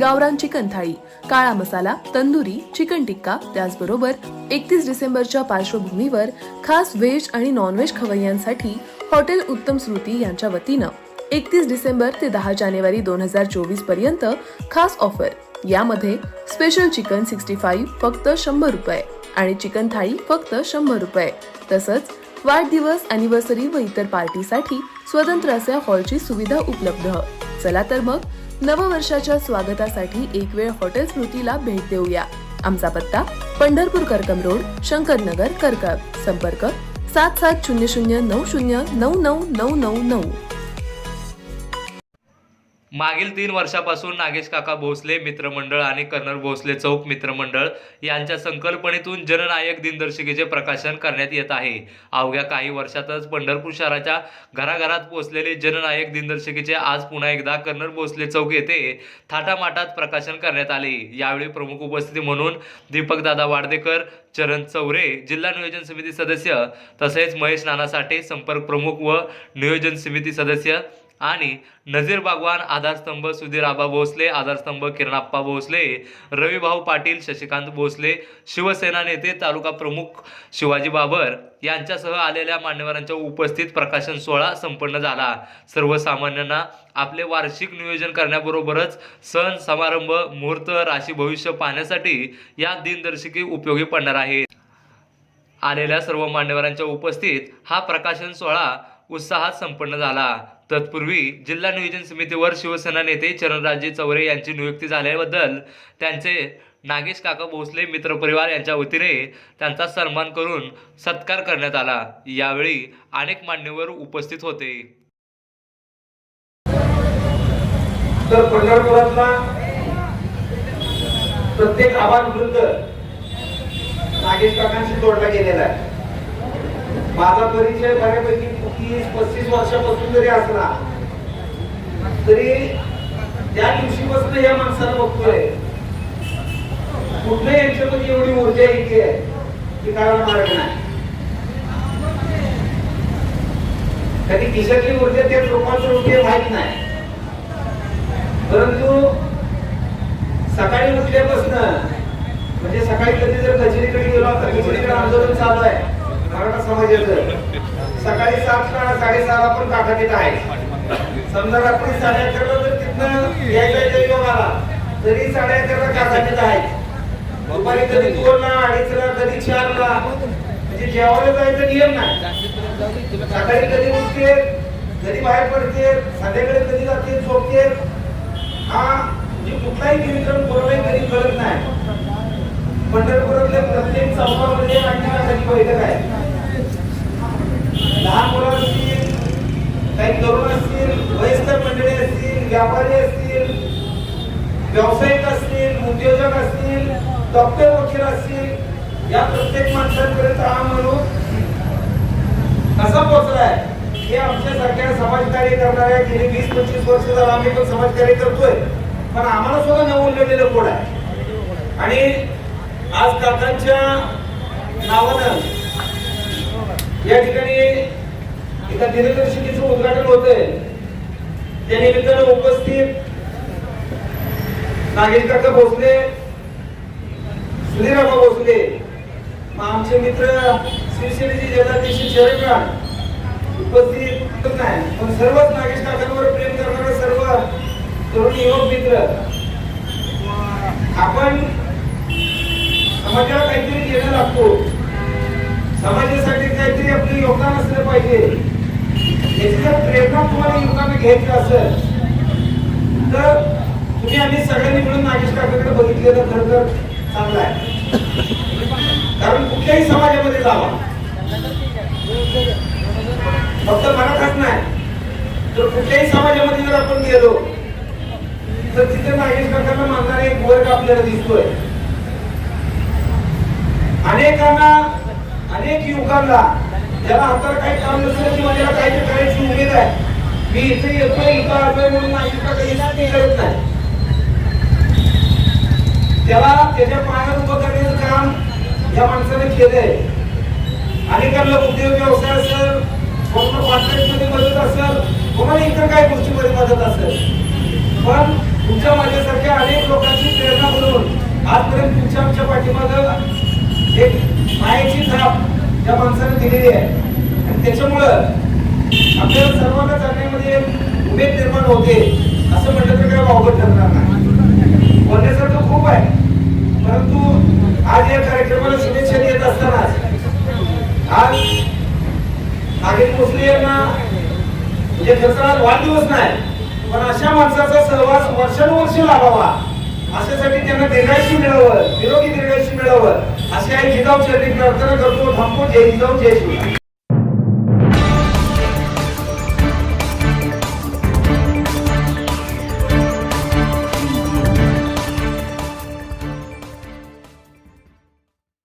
गावरान चिकन थाळी काळा मसाला तंदुरी चिकन टिक्का त्याचबरोबर एकतीस डिसेंबरच्या पार्श्वभूमीवर खास व्हेज आणि नॉनव्हेज खवय्यांसाठी हॉटेल उत्तम श्रुती यांच्या वतीनं एकतीस डिसेंबर ते दहा जानेवारी दोन हजार चोवीसपर्यंत खास ऑफर. यामध्ये स्पेशल चिकन सिक्स्टी फाईव्ह फक्त शंभर रुपये आणि चिकन थाळी फक्त शंभर रुपये. तसंच वाढदिवस अॅनिव्हर्सरी व इतर पार्टीसाठी स्वतंत्र अशा हॉलची सुविधा उपलब्ध. चला तर मग नववर्षाच्या स्वागतासाठी एक वेळ हॉटेल स्मृतीला भेट देऊया. आमचा पत्ता पंढरपूर करकम रोड शंकरनगर करकम संपर्क सात सात शून्य शून्य नऊ शून्य नऊ नऊ नऊ नऊ नऊ. मागील तीन वर्षापासून नागेश काका भोसले मित्रमंडळ आणि कर्नल भोसले चौक मित्रमंडळ यांच्या संकल्पनेतून जननायक दिनदर्शिकेचे प्रकाशन करण्यात येत आहे. अवघ्या काही वर्षातच पंढरपूर शहराच्या घराघरात पोहोचलेले जननायक दिनदर्शिकेचे आज पुन्हा एकदा कर्नल भोसले चौक येथे थाटामाटात प्रकाशन करण्यात आले. यावेळी प्रमुख उपस्थिती म्हणून दीपकदादा वाडदेकर चरण चौरे जिल्हा नियोजन समिती सदस्य तसेच महेश नाना साठे संपर्क प्रमुख व नियोजन समिती सदस्य आणि नजीर बागवान आधारस्तंभ सुधीर आबा भोसले आधारस्तंभ किरणाप्पा भोसले रविभाऊ पाटील शशिकांत भोसले शिवसेना नेते तालुका प्रमुख शिवाजी बाबर यांच्यासह आलेल्या मान्यवरांच्या उपस्थित प्रकाशन सोहळा संपन्न झाला. सर्वसामान्यांना आपले वार्षिक नियोजन करण्याबरोबरच सण समारंभ मुहूर्त राशी भविष्य पाहण्यासाठी या दिनदर्शिके उपयोगी पडणार आहे. आलेल्या सर्व मान्यवरांच्या उपस्थित हा प्रकाशन सोहळा उत्साहात संपन्न झाला. तत्पूर्वी जिल्हा नियोजन समितीवर शिवसेना नेते चरणराजे चौरे यांची नियुक्ती झाल्याबद्दल त्यांचे नागेश काका भोसले मित्रपरिवार यांच्या वतीने त्यांचा सन्मान करून सत्कार करण्यात आला. यावेळी अनेक मान्यवर उपस्थित होते. तर पंढरपुरातला प्रत्येक आव्हान वृद्ध नागेश काकांशी जोडला गेलेला आहे. माझा परिचय बऱ्यापैकी तीस पस्तीस वर्षापासून जरी असला तरी त्या दिवशीपासून या माणसाला बघतोय. कुठल्याही यांच्यामध्ये एवढी ऊर्जा येते की कारण मार्ग नाही? कधी खिशातली ऊर्जा त्या लोकांचं होते माहीत नाही. परंतु सकाळी उठल्यापासून म्हणजे सकाळी कधी जर कचेरीकडे गेलो तर कचेरीकडे आंदोलन चालू आहे. मराठा समाजाचं सकाळी सात साडेसहाला पण काका तिथं आहे. समजा रात्री साडे अकराला जर तिथनं यायला जरी योग आला तरी साडे अकराला काका तिथं आहे. दुपारी कधी दोनला अडीचला कधी चारला म्हणजे जेवायला जायचा नियम नाही. सकाळी कधी उठते कधी बाहेर पडते संध्याकाळी कधी जाते झोपते. हा म्हणजे कुठलाही कार्यक्रम कोणालाही कधी कळत नाही. पंढरपुरातल्या प्रत्येक चौकामध्ये नाटकासाठी बैठक आहे लहान मुलं असतील काही तरुण असतील वयस्कर मंडळी असतील व्यापारी असतील व्यावसायिक असतील उद्योजक असतील डॉक्टर वकील असतील या प्रत्येक माणसांपर्यंत हा म्हणून कसा पोहोचलाय हे आमच्यासारख्या समाजकार्य करणाऱ्या गेली वीस पंचवीस वर्ष झालं आम्ही पण समाजकार्य करतोय. पण आम्हाला सुद्धा न लिहिलेलं कोड आहे? आणि आज काकांच्या नावानं या ठिकाणी एका दिनदर्शिकेचं उद्घाटन होतंय. त्या निमित्तानं उपस्थित नागेश काका भोसले सुधीरामा भोसले मग आमचे मित्र शिवसेनेचे जगाधीश शरद उपस्थित नाही. पण सर्वच नागेश काकांवर प्रेम करणारे सर्व तरुण युवक मित्र आपण समाजाला काहीतरी देणं लागतो. समाजासाठी काहीतरी आपलं योगदान असलं पाहिजे. याची प्रेरणा तुम्हाला युगाने घ्यायची असेल तर तुम्ही आम्ही सगळ्यांनी मिळून नागेश काकाकडे बघितलेलं खरं तर चांगलं आहे. कारण कुठल्याही समाजामध्ये जावा. फक्त मराठाच नाही. तर कुठल्याही समाजामध्ये जर आपण गेलो तर तिथे नागेश काकांना मानणारा एक वर्ग आपल्याला दिसतोय. अनेकांना अनेक युवकांना ज्याला हाताला काही काम नसेल किंवा ज्याला काही करायची उमेद आहे. मी इथे येतोय इथं आलोय म्हणून नागेश नाही करत नाही. त्याला त्याच्या पायावर उभं करण्याचं काम या माणसाने केलंय. अनेकांना उद्योग व्यवसाय असेल कोणाला कॉन्ट्रॅक्टमध्ये मदत असेल कोणाला इतर काही गोष्टीमध्ये मदत असेल. पण तुमच्या माझ्यासारख्या अनेक लोकांची प्रेरणा बनवून आजपर्यंत तुमच्या आमच्या पाठीमागं एक मायाची थाप त्या माणसाने दिलेली आहे. आणि त्याच्यामुळं आपल्याला सर्वांना चालण्यामध्ये उमेद निर्माण होते असं म्हटलं तर काय वावगं ठरणार नाही. बोलण्यासारखं खूप आहे. परंतु आज या कार्यक्रमाला शुभेच्छा देत असताना आज नागेश भोसले यांना म्हणजे खरं आज वाढदिवस नाही पण अशा माणसाचा सहवास वर्षानुवर्ष लाभावा. अशासाठी त्यांना दीर्घायुष्य मिळावं निरोगी दीर्घायुष्य मिळावं. असे आई जिजाऊ चरित्र प्रार्थना करतो थांबतो जय जिजाऊ जय शिवाय